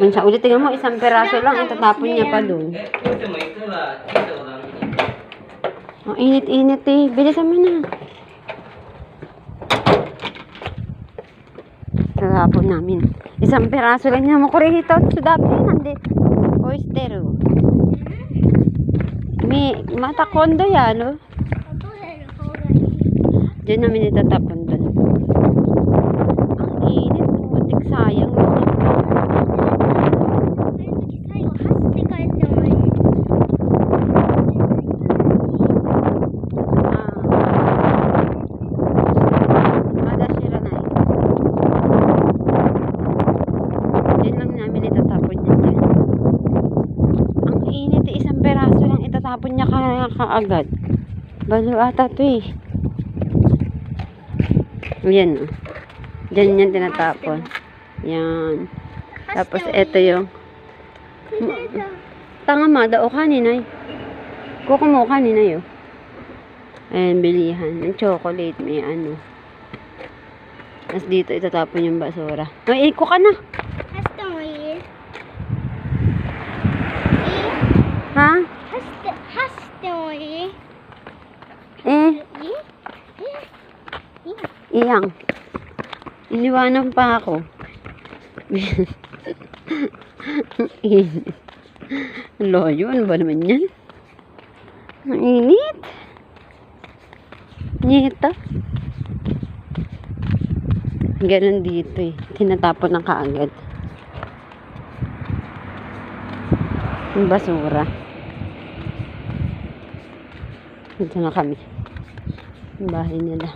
Minsan ulit, tingnan mo, isang peraso lang, itatapon niya pa doon. Ang oh, init-init eh. Bilisan mo na. Tatapon namin. Isang peraso lang niya. Makurihito sa dabi. Hindi. Oyster. Oh. May matakondo yan. Oh. Diyan namin itatapon doon. Ang init. Putik sayang. Itatapon niya ka kaagad. Balo ata to eh. Yan oh. Diyan yan tinatapon. Yan. Tapos eto yung tanga ma, dao kanina eh. Kuko mo kanina yun. Ayan, bilihan. Yung chocolate, may ano. Tapos dito itatapon yung basura. Ay, iko ka na. eh. Eh. Iyang. Iniwanan pa ako. Loyo, ano ba naman yan? Ang init. Nita. Ah. Ganun dito eh. Tinatapon ng kaagad. Yung basura. Dito na kami. Bahay nila.